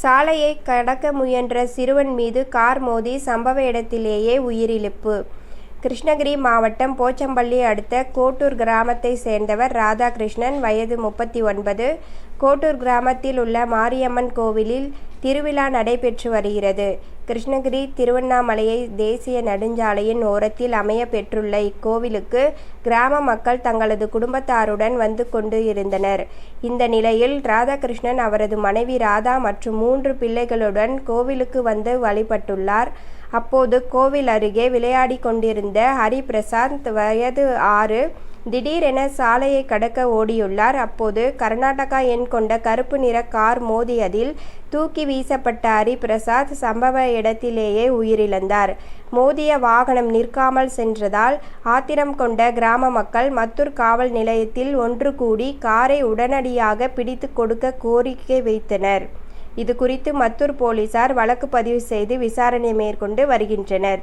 சாலையை கடக்க முயன்ற சிறுவன் மீது கார் மோதி சம்பவ இடத்திலேயே உயிரிழப்பு. கிருஷ்ணகிரி மாவட்டம் போச்சம்பள்ளி அடுத்த கோட்டூர் கிராமத்தை சேர்ந்தவர் ராதாகிருஷ்ணன். வயது முப்பத்தி ஒன்பது. கோட்டூர் கிராமத்தில் உள்ள மாரியம்மன் கோவிலில் திருவிழா நடைபெற்று வருகிறது. கிருஷ்ணகிரி திருவண்ணாமலையை தேசிய நெடுஞ்சாலையின் ஓரத்தில் அமைய பெற்றுள்ள இக்கோவிலுக்கு கிராம மக்கள் தங்களது குடும்பத்தாருடன் வந்து கொண்டு இருந்தனர். இந்த நிலையில் ராதாகிருஷ்ணன் அவரது மனைவி ராதா மற்றும் மூன்று பிள்ளைகளுடன் கோவிலுக்கு வந்து வழிபட்டுள்ளார். அப்போது கோவில் அருகே விளையாடி கொண்டிருந்த ஹரிபிரசாந்த் வயது ஆறு திடீரென சாலையை கடக்க ஓடியுள்ளார். அப்போது கர்நாடகா எண் கொண்ட கருப்பு நிற கார் மோதியதில் தூக்கி வீசப்பட்ட ஹரிபிரசாத் சம்பவ இடத்திலேயே உயிரிழந்தார். மோதிய வாகனம் நிற்காமல் சென்றதால் ஆத்திரம் கொண்ட கிராம மக்கள் மத்தூர் காவல் நிலையத்தில் ஒன்று கூடி காரை உடனடியாக பிடித்து கொடுக்க கோரிக்கை வைத்தனர். இது குறித்து மத்தூர் போலீசார் வழக்கு பதிவு செய்து விசாரணை மேற்கொண்டு வருகின்றனர்.